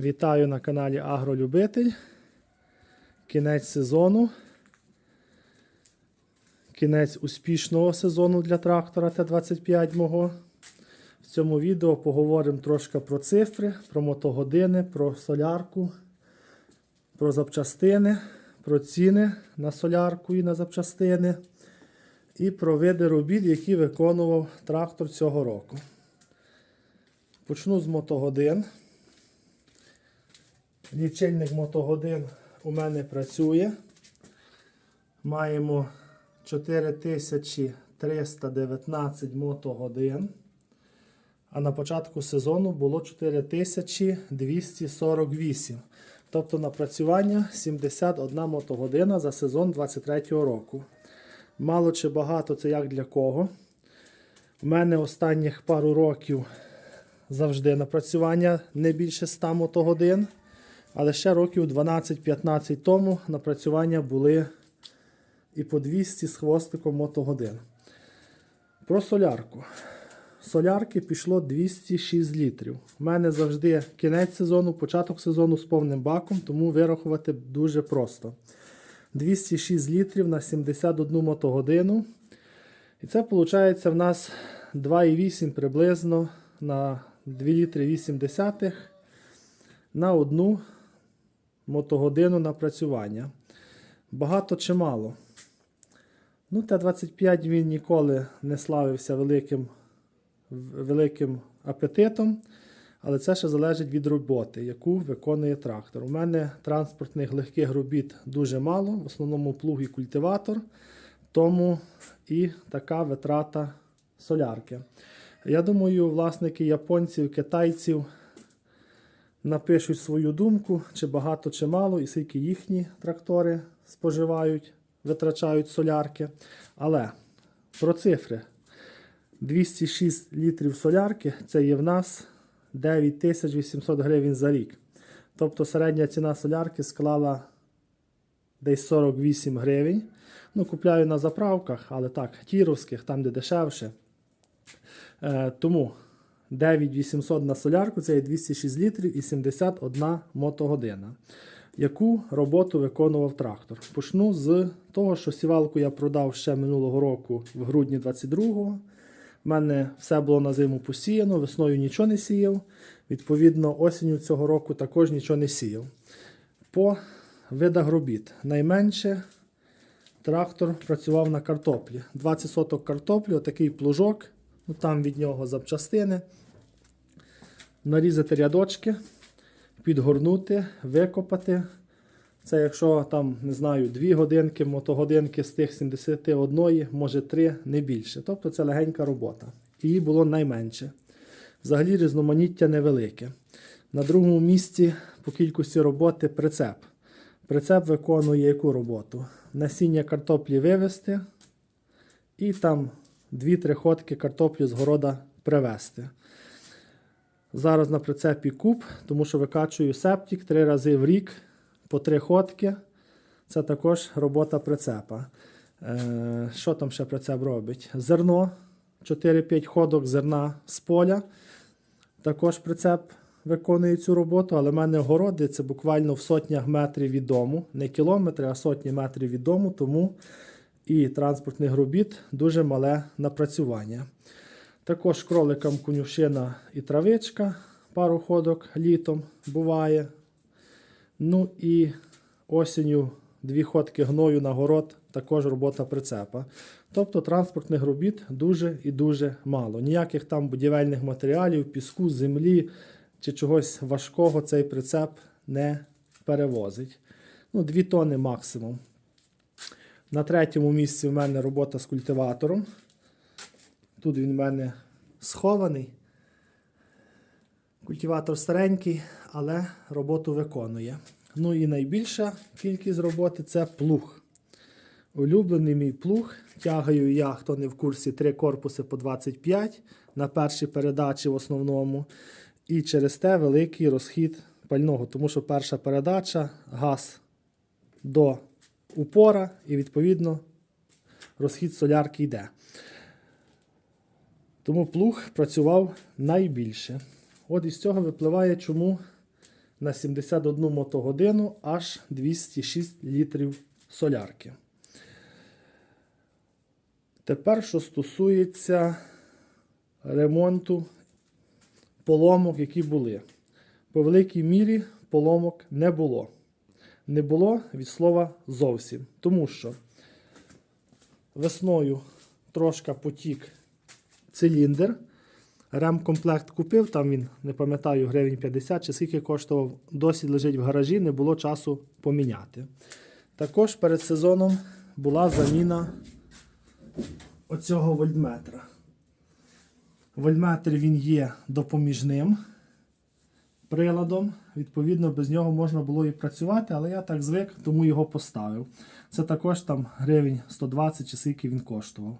Вітаю на каналі Агролюбитель. Кінець сезону. Кінець успішного сезону для трактора Т-25 мого. В цьому відео поговоримо трошки про цифри, про мотогодини, про солярку, про запчастини, про ціни на солярку і на запчастини. І про види робіт, які виконував трактор цього року. Почну з мотогодин. Лічильник мотогодин у мене працює. Маємо 4319 мотогодин. А на початку сезону було 4248. Тобто напрацювання 71 мотогодина за сезон 23 року. Мало чи багато це як для кого. У мене останніх пару років завжди напрацювання не більше 100 мотогодин. Але ще років 12-15 тому напрацювання були і по 200 з хвостиком мотогодин. Про солярку. Солярки пішло 206 літрів. У мене завжди кінець сезону, початок сезону з повним баком, тому вирахувати дуже просто. 206 літрів на 71 мотогодину. І це виходить в нас 2,8 приблизно на 2 літри 8 на одну мотогодину напрацювання. Багато чи мало. Ну, Т-25 він ніколи не славився великим, великим апетитом, але це ще залежить від роботи, яку виконує трактор. У мене транспортних легких робіт дуже мало, в основному плуг і культиватор, тому і така витрата солярки. Я думаю, власники японців, китайців напишуть свою думку, чи багато, чи мало, і скільки їхні трактори споживають, витрачають солярки. Але про цифри. 206 літрів солярки це є в нас 9800 гривень за рік. Тобто середня ціна солярки склала десь 48 гривень. Ну, купляю на заправках, але так, тіровських, там де дешевше. Е, тому 9800 на солярку це є 206 літрів і 71 мотогодина. Яку роботу виконував трактор? Почну з того, що сівалку я продав ще минулого року в грудні 22-го. У мене все було на зиму посіяно, весною нічого не сіяв. Відповідно, осінню цього року також нічого не сіяв. По видах робіт. Найменше трактор працював на картоплі. 20 соток картоплі, отакий плужок, ну там від нього запчастини. Нарізати рядочки, підгорнути, викопати. Це якщо там, не знаю, 2 годинки, мотогодинки з тих 71, може 3, не більше. Тобто це легенька робота. Її було найменше. Взагалі різноманіття невелике. На другому місці по кількості роботи прицеп. Прицеп виконує яку роботу? Насіння картоплі вивезти і там 2-3 ходки картоплі з города привезти. Зараз на прицепі куб, тому що викачую септик 3 рази в рік по 3 ходки. Це також робота прицепа. Е, Що там ще прицеп робить? Зерно, 4-5 ходок зерна з поля. Також прицеп виконує цю роботу, але в мене городи це буквально в сотнях метрів від дому. Не кілометри, а сотні метрів від дому, тому і транспортних робіт дуже мале напрацювання. Також кроликам конюшина і травичка, пару ходок літом буває. Ну і осінню дві ходки гною на город, також робота прицепа. Тобто транспортних робіт дуже і дуже мало. Ніяких там будівельних матеріалів, піску, землі чи чогось важкого цей прицеп не перевозить. Ну, 2 тони максимум. На третьому місці в мене робота з культиватором. Тут він в мене схований. Культиватор старенький, але роботу виконує. Ну і найбільша кількість роботи це плуг. Улюблений мій плуг. Тягаю я, хто не в курсі, три корпуси по 25 на першій передачі в основному. І через те великий розхід пального, тому що перша передача газ до упора, і відповідно розхід солярки йде. Тому плуг працював найбільше. От із цього випливає, чому на 71 мотогодину аж 206 літрів солярки. Тепер, що стосується ремонту поломок, які були. По великій мірі поломок не було. Не було від слова зовсім. Тому що весною трошки потік циліндр. Ремкомплект купив, там він, не пам'ятаю, гривень 50 чи скільки коштував, досі лежить в гаражі, не було часу поміняти. Також перед сезоном була заміна оцього вольтметра. Вольтметр він є допоміжним приладом. Відповідно, без нього можна було і працювати, але я так звик, тому його поставив. Це також там гривень 120 чи скільки він коштував.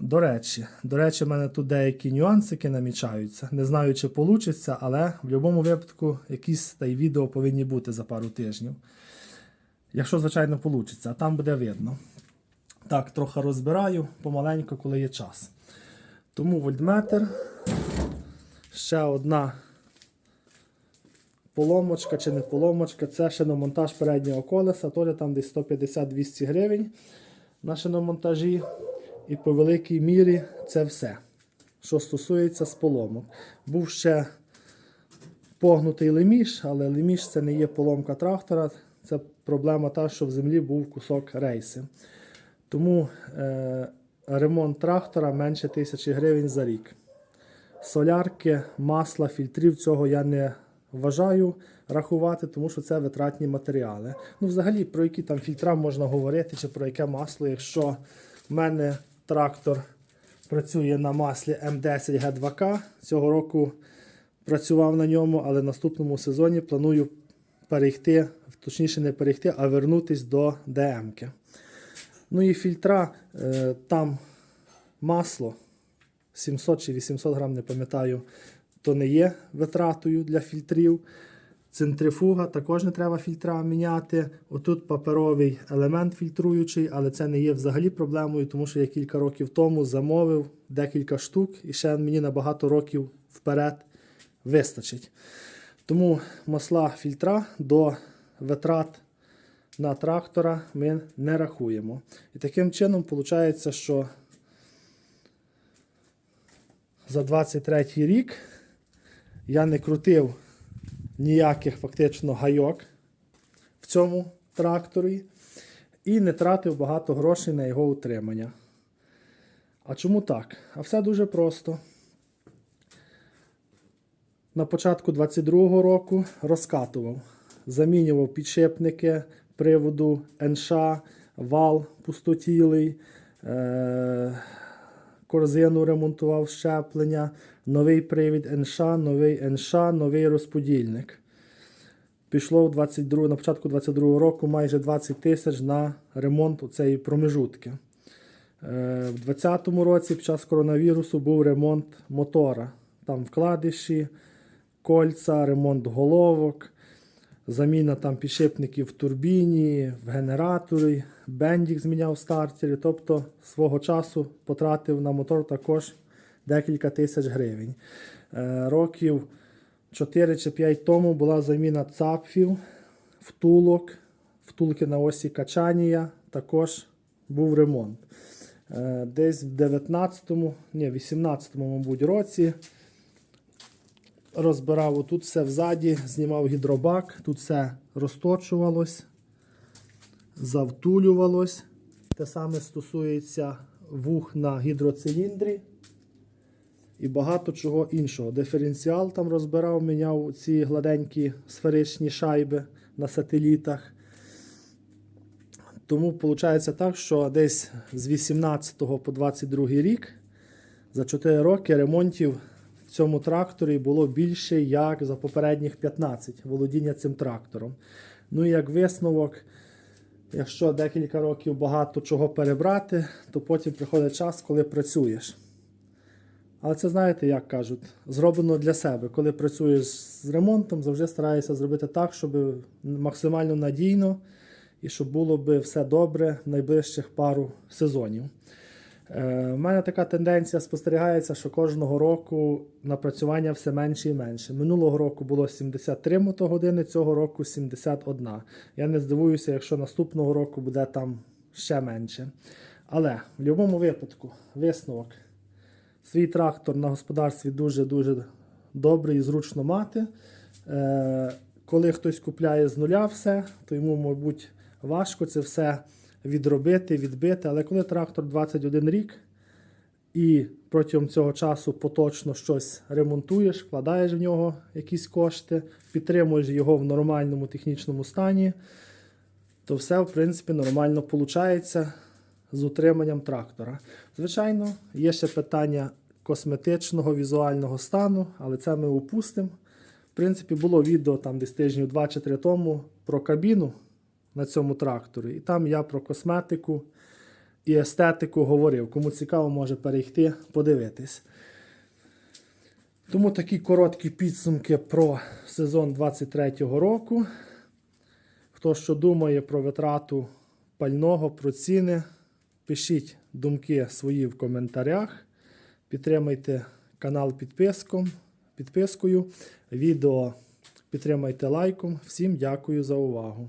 До речі, до речі, в мене тут деякі нюансики намічаються. Не знаю, чи вийде, але в будь-якому випадку якісь та й відео повинні бути за пару тижнів. Якщо, звичайно, вийде, а там буде видно. Так, трохи розбираю помаленьку, коли є час. Тому вольтметр. Ще одна поломочка чи не поломочка. Це шиномонтаж переднього колеса. Теж там десь 150-200 гривень на шиномонтажі. І по великій мірі це все, що стосується поломок. Був ще погнутий леміш, але леміш це не є поломка трактора. Це проблема та, що в землі був кусок рейси. Тому е, ремонт трактора менше тисячі гривень за рік. Солярки, масла, фільтрів цього я не вважаю рахувати, тому що це витратні матеріали. Ну, взагалі, про які там фільтра можна говорити, чи про яке масло, якщо в мене трактор працює на маслі М10 Г2К. Цього року працював на ньому, але в наступному сезоні планую перейти, точніше не перейти, а вернутися до ДМ. -ки. Ну і фільтра, е, там масло 700 чи 800 грам, не пам'ятаю, то не є витратою для фільтрів. Центрифуга також не треба фільтра міняти. Отут паперовий елемент фільтруючий, але це не є взагалі проблемою, тому що я кілька років тому замовив декілька штук і ще мені на багато років вперед вистачить. Тому масла фільтра до витрат на трактора ми не рахуємо. І таким чином виходить, що за 23 рік я не крутив ніяких фактично гайок в цьому тракторі і не тратив багато грошей на його утримання. А чому так? А все дуже просто. На початку 22-го року розкатував, замінював підшипники приводу НШ, вал пустотілий, е- корзину ремонтував щеплення, новий привід НШ, новий НШ, новий розподільник. Пішло в 22, на початку 22 року майже 20 тисяч на ремонт цієї промежутки. Е, В 2020 році під час коронавірусу був ремонт мотора. Там вкладиші, кольця, ремонт головок, заміна там підшипників в турбіні, в генераторі, бендік зміняв в стартері. Тобто свого часу потратив на мотор також декілька тисяч гривень. Е, Років 4 чи 5 тому була заміна цапфів, втулок, втулки на осі качання, також був ремонт. Е, Десь в 19-му, ні, 18-му, мабуть, році розбирав отут все взаді, знімав гідробак, тут все розточувалось, завтулювалось. Те саме стосується вух на гідроциліндрі і багато чого іншого. Диференціал там розбирав, міняв ці гладенькі сферичні шайби на сателітах. Тому виходить так, що десь з 18 по 22 рік за 4 роки ремонтів цьому тракторі було більше, як за попередніх 15 володіння цим трактором. Ну і як висновок, якщо декілька років багато чого перебрати, то потім приходить час, коли працюєш. Але це знаєте, як кажуть, зроблено для себе. Коли працюєш з ремонтом, завжди стараєшся зробити так, щоб максимально надійно і щоб було би все добре в найближчих пару сезонів. Е, У мене така тенденція спостерігається, що кожного року напрацювання все менше і менше. Минулого року було 73 мотогодини, цього року 71. Я не здивуюся, якщо наступного року буде там ще менше. Але в будь-якому випадку, висновок. Свій трактор на господарстві дуже-дуже добре і зручно мати. Е, коли хтось купляє з нуля все, то йому, мабуть, важко це все відробити, відбити. Але коли трактор 21 рік і протягом цього часу поточно щось ремонтуєш, вкладаєш в нього якісь кошти, підтримуєш його в нормальному технічному стані, то все, в принципі, нормально виходить з утриманням трактора. Звичайно, є ще питання косметичного візуального стану, але це ми упустимо. В принципі, було відео там десь тижнів 2 чи 3 тому про кабіну на цьому тракторі. І там я про косметику і естетику говорив. Кому цікаво, може перейти, подивитись. Тому такі короткі підсумки про сезон 23-го року. Хто що думає про витрату пального, про ціни, пишіть думки свої в коментарях. Підтримайте канал підписком, підпискою. Відео підтримайте лайком. Всім дякую за увагу.